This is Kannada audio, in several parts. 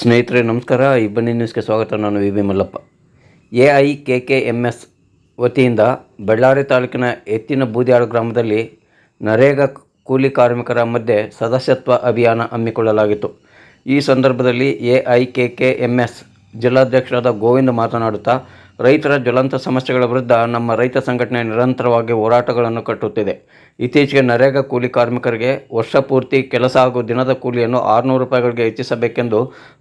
ಸ್ನೇಹಿತರೆ, ನಮಸ್ಕಾರ. ಇಬ್ಬನಿ ನ್ಯೂಸ್ಗೆ ಸ್ವಾಗತ. ನಾನು V B Mallappa. A I, K K M S ವತಿಯಿಂದ ಬಳ್ಳಾರಿ ತಾಲೂಕಿನ ಎತ್ತಿನ ಬೂದಿಯಾಳು ಗ್ರಾಮದಲ್ಲಿ ನರೇಗಾ ಕೂಲಿ ಕಾರ್ಮಿಕರ ಮಧ್ಯೆ ಸದಸ್ಯತ್ವ ಅಭಿಯಾನ ಹಮ್ಮಿಕೊಳ್ಳಲಾಗಿತ್ತು. ಈ ಸಂದರ್ಭದಲ್ಲಿ A I, K K M S ಜಿಲ್ಲಾಧ್ಯಕ್ಷರಾದ Govinda ಮಾತನಾಡುತ್ತಾ, ರೈತರ ಜ್ವಲಂತ ಸಮಸ್ಯೆಗಳ ವಿರುದ್ಧ ನಮ್ಮ ರೈತ ಸಂಘಟನೆ ನಿರಂತರವಾಗಿ ಹೋರಾಟಗಳನ್ನು ಕಟ್ಟುತ್ತಿದೆ. ಇತ್ತೀಚೆಗೆ ನರೇಗಾ ಕೂಲಿ ಕಾರ್ಮಿಕರಿಗೆ ವರ್ಷ ಪೂರ್ತಿ ಕೆಲಸ ಹಾಗೂ ದಿನದ ಕೂಲಿಯನ್ನು ಆರುನೂರು ರೂಪಾಯಿಗಳಿಗೆ ಹೆಚ್ಚಿಸಬೇಕೆಂದು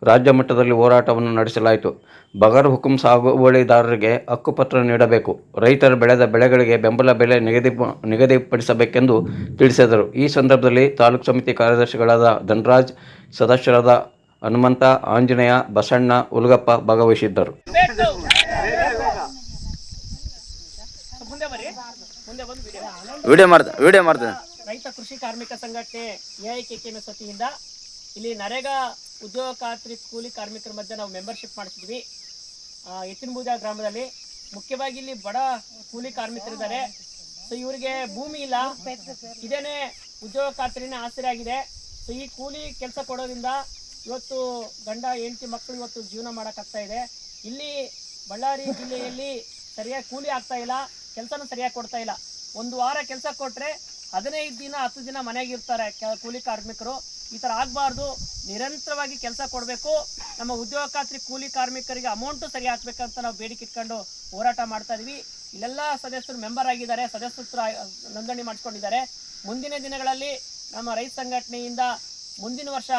ರಾಜ್ಯ ಮಟ್ಟದಲ್ಲಿ ಹೋರಾಟವನ್ನು ನಡೆಸಲಾಯಿತು. ಬಗರ್ ಹುಕುಂ ಸಾಗುವಳಿದಾರರಿಗೆ ಹಕ್ಕುಪತ್ರ ನೀಡಬೇಕು. ರೈತರು ಬೆಳೆದ ಬೆಳೆಗಳಿಗೆ ಬೆಂಬಲ ಬೆಲೆ ನಿಗದಿ ನಿಗದಿಪಡಿಸಬೇಕೆಂದು ತಿಳಿಸಿದರು. ಈ ಸಂದರ್ಭದಲ್ಲಿ ತಾಲೂಕು ಸಮಿತಿ ಕಾರ್ಯದರ್ಶಿಗಳಾದ ಧನರಾಜ್, ಸದಸ್ಯರಾದ ಹನುಮಂತ ಆಂಜನೇಯ ಬಸಣ್ಣ ಉಲ್ಗಪ್ಪ ಭಾಗವಹಿಸಿದ್ದರು. ಬೇಕು ಮುಂದೆ ಬರ್ರಿ ಮುಂದೆ ಬಂದು ವಿಡಿಯೋ ಮಾಡ್ತಾ ವಿಡಿಯೋ ಮಾಡ್ತೇನೆ ರೈತ ಕೃಷಿ ಕಾರ್ಮಿಕ ಸಂಘಟನೆ ಎಐಕೆಕೆಎಂಎಸ್ ವತಿಯಿಂದ ಇಲ್ಲಿ ನರೇಗಾ ಉದ್ಯೋಗ ಖಾತ್ರಿ ಕೂಲಿ ಕಾರ್ಮಿಕರ ಮಧ್ಯೆ ನಾವು ಮೆಂಬರ್ಶಿಪ್ ಮಾಡಿಸಿದ್ವಿ. ಎತ್ತಿನಬೂಜ ಗ್ರಾಮದಲ್ಲಿ ಮುಖ್ಯವಾಗಿ ಇಲ್ಲಿ ಬಡ ಕೂಲಿ ಕಾರ್ಮಿಕರಿದ್ದಾರೆ. ಸೊ ಇವರಿಗೆ ಭೂಮಿ ಇಲ್ಲ. ಇದೇನೆ ಉದ್ಯೋಗ ಖಾತ್ರಿನೇ ಆಸರೆ ಆಗಿದೆ. ಸೊ ಈ ಕೂಲಿ ಕೆಲಸ ಕೊಡೋದ್ರಿಂದ ಇವತ್ತು ಗಂಡ ಹೆಂಡತಿ ಮಕ್ಕಳು ಇವತ್ತು ಜೀವನ ಮಾಡೋಕ್ಕಾಗ್ತಾ ಇದೆ. ಇಲ್ಲಿ ಬಳ್ಳಾರಿ ಜಿಲ್ಲೆಯಲ್ಲಿ ಸರಿಯಾಗಿ ಕೂಲಿ ಆಗ್ತಾ ಇಲ್ಲ, ಕೆಲಸನೂ ಸರಿಯಾಗಿ ಕೊಡ್ತಾ ಇಲ್ಲ. ಒಂದು ವಾರ ಕೆಲಸ ಕೊಟ್ಟರೆ ಹದಿನೈದು ದಿನ, ಹತ್ತು ದಿನ ಮನೆಗೆ ಇರ್ತಾರೆ ಕೂಲಿ ಕಾರ್ಮಿಕರು. ಈ ಥರ ಆಗಬಾರ್ದು. ನಿರಂತರವಾಗಿ ಕೆಲಸ ಕೊಡಬೇಕು. ನಮ್ಮ ಉದ್ಯೋಗ ಖಾತ್ರಿ ಕೂಲಿ ಕಾರ್ಮಿಕರಿಗೆ ಅಮೌಂಟು ಸರಿ ಹಾಕ್ಬೇಕಂತ ನಾವು ಬೇಡಿಕೆ ಇಟ್ಕೊಂಡು ಹೋರಾಟ ಮಾಡ್ತಾ ಇದ್ದೀವಿ ಇಲ್ಲೆಲ್ಲ ಸದಸ್ಯರು ಮೆಂಬರ್ ಆಗಿದ್ದಾರೆ, ಸದಸ್ಯತ್ವ ಆ- ನೋಂದಣಿ ಮಾಡಿಸ್ಕೊಂಡಿದ್ದಾರೆ. ಮುಂದಿನ ದಿನಗಳಲ್ಲಿ ನಮ್ಮ ರೈತ ಸಂಘಟನೆಯಿಂದ ಮುಂದಿನ ವರ್ಷ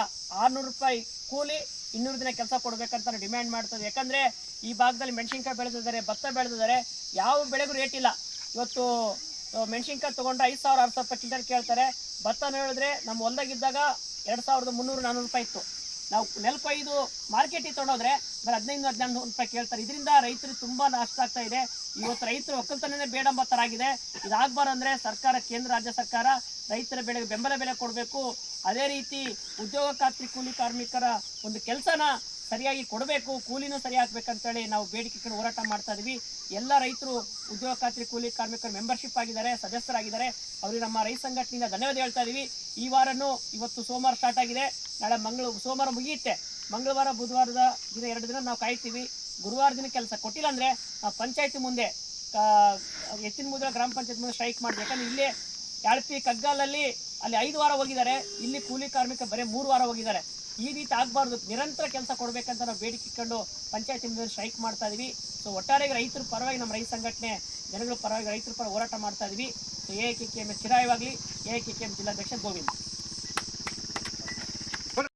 ಆರ್ನೂರು ರೂಪಾಯಿ ಕೂಲಿ ಇನ್ನೂರು ದಿನ ಕೆಲಸ ಕೊಡ್ಬೇಕಂತ ಡಿಮ್ಯಾಂಡ್ ಮಾಡ್ತದೆ. ಯಾಕಂದ್ರೆ ಈ ಭಾಗದಲ್ಲಿ ಮೆಣಸಿನ್ಕಾಯಿ ಬೆಳೆದಿದ್ದಾರೆ, ಭತ್ತ ಬೆಳೆದಿದ್ದಾರೆ. ಯಾವ ಬೆಳೆಗೂ ರೇಟ್ ಇಲ್ಲ. ಇವತ್ತು ಮೆಣಸಿನ್ಕಾಯಿ ತೊಗೊಂಡ್ರೆ ಐದು ಸಾವಿರ, ಆರು ಸಾವಿರ ರೂಪಾಯಿ ಕೇಳ್ತಾರೆ. ಭತ್ತ ಹೇಳಿದ್ರೆ ನಮ್ಮ ಹೊಲ್ದಾಗಿದ್ದಾಗ ಎರಡು ಸಾವಿರದ ಮುನ್ನೂರು ನಾನ್ನೂರು ರೂಪಾಯಿ ಇತ್ತು. ನಾವು ನೆಲ್ಕೊಯ್ದು ಮಾರ್ಕೆಟಿಗೆ ತೊಗೊಂಡೋದ್ರೆ ಬರೀ ಹದಿನೈದು ಹದಿನೈದು ರೂಪಾಯಿ ಕೇಳ್ತಾರೆ. ಇದರಿಂದ ರೈತರಿಗೆ ತುಂಬಾ ನಷ್ಟ ಆಗ್ತಾ ಇದೆ. ಇವತ್ತು ರೈತರು ಒಕ್ಕಲ್ತನೇ ಬೇಡ ಎಂಬ ಥರ ಆಗಿದೆ. ಇದಾಗಬಾರಂದ್ರೆ ಸರ್ಕಾರ, ಕೇಂದ್ರ, ರಾಜ್ಯ ಸರ್ಕಾರ ರೈತರ ಬೆಳೆಗೆ ಬೆಂಬಲ ಬೆಲೆ ಕೊಡಬೇಕು. ಅದೇ ರೀತಿ ಉದ್ಯೋಗ ಖಾತ್ರಿ ಕೂಲಿ ಕಾರ್ಮಿಕರ ಒಂದು ಕೆಲಸನ ಸರಿಯಾಗಿ ಕೊಡಬೇಕು, ಕೂಲಿನೂ ಸರಿ ಹಾಕ್ಬೇಕಂತೇಳಿ ನಾವು ಬೇಡಿಕೆ ಹೋರಾಟ ಮಾಡ್ತಾ ಇದೀವಿ. ಎಲ್ಲ ರೈತರು ಉದ್ಯೋಗ ಖಾತ್ರಿ, ಕೂಲಿ ಕಾರ್ಮಿಕರು ಮೆಂಬರ್ಶಿಪ್ ಆಗಿದ್ದಾರೆ, ಸದಸ್ಯರಾಗಿದ್ದಾರೆ. ಅವರಿಗೆ ನಮ್ಮ ರೈತ ಸಂಘಟನೆಯಿಂದ ಧನ್ಯವಾದ ಹೇಳ್ತಾ ಇದೀವಿ. ಈ ವಾರನೂ ಇವತ್ತು ಸೋಮವಾರ ಸ್ಟಾರ್ಟ್ ಆಗಿದೆ. ನಾಳೆ ಮಂಗಳ ಸೋಮವಾರ ಮುಗಿಯುತ್ತೆ. ಮಂಗಳವಾರ, ಬುಧವಾರದ ದಿನ ಎರಡು ದಿನ ನಾವು ಕಾಯ್ತೀವಿ. ಗುರುವಾರ ದಿನ ಕೆಲಸ ಕೊಟ್ಟಿಲ್ಲ ಅಂದ್ರೆ ಪಂಚಾಯತಿ ಮುಂದೆ ಎತ್ತಿನ ಮುದ್ರ ಗ್ರಾಮ ಪಂಚಾಯತ್ ಮುಂದೆ ಸ್ಟ್ರೈಕ್ ಮಾಡಿದೆ ಯಾಕಂದ್ರೆ ಇಲ್ಲೇ ಯಾಳ್ಪಿ ಕಗ್ಗಾಲಲ್ಲಿ ಅಲ್ಲಿ ಐದು ವಾರ ಹೋಗಿದ್ದಾರೆ. ಇಲ್ಲಿ ಕೂಲಿ ಕಾರ್ಮಿಕ ಬರೀ ಮೂರು ವಾರ ಹೋಗಿದ್ದಾರೆ. ಈ ರೀತಿ ಆಗಬಾರ್ದು. ನಿರಂತರ ಕೆಲಸ ಕೊಡಬೇಕಂತ ನಾವು ಬೇಡಿಕೆ ಇಟ್ಕೊಂಡು ಪಂಚಾಯತಿ ಸ್ಟ್ರೈಕ್ ಮಾಡ್ತಾ ಇದೀವಿ. ಸೊ ಒಟ್ಟಾರೆ ರೈತರ ಪರವಾಗಿ ನಮ್ಮ ರೈತ ಸಂಘಟನೆ, ಜನಗಳ ಪರವಾಗಿ ರೈತರ ಪರ ಹೋರಾಟ ಮಾಡ್ತಾ ಇದೀವಿ. So A K K M ಚಿರಾಯವಾಗಲಿ, A K K M ಜಿಲ್ಲಾಧ್ಯಕ್ಷ ಗೋವಿಂದ್.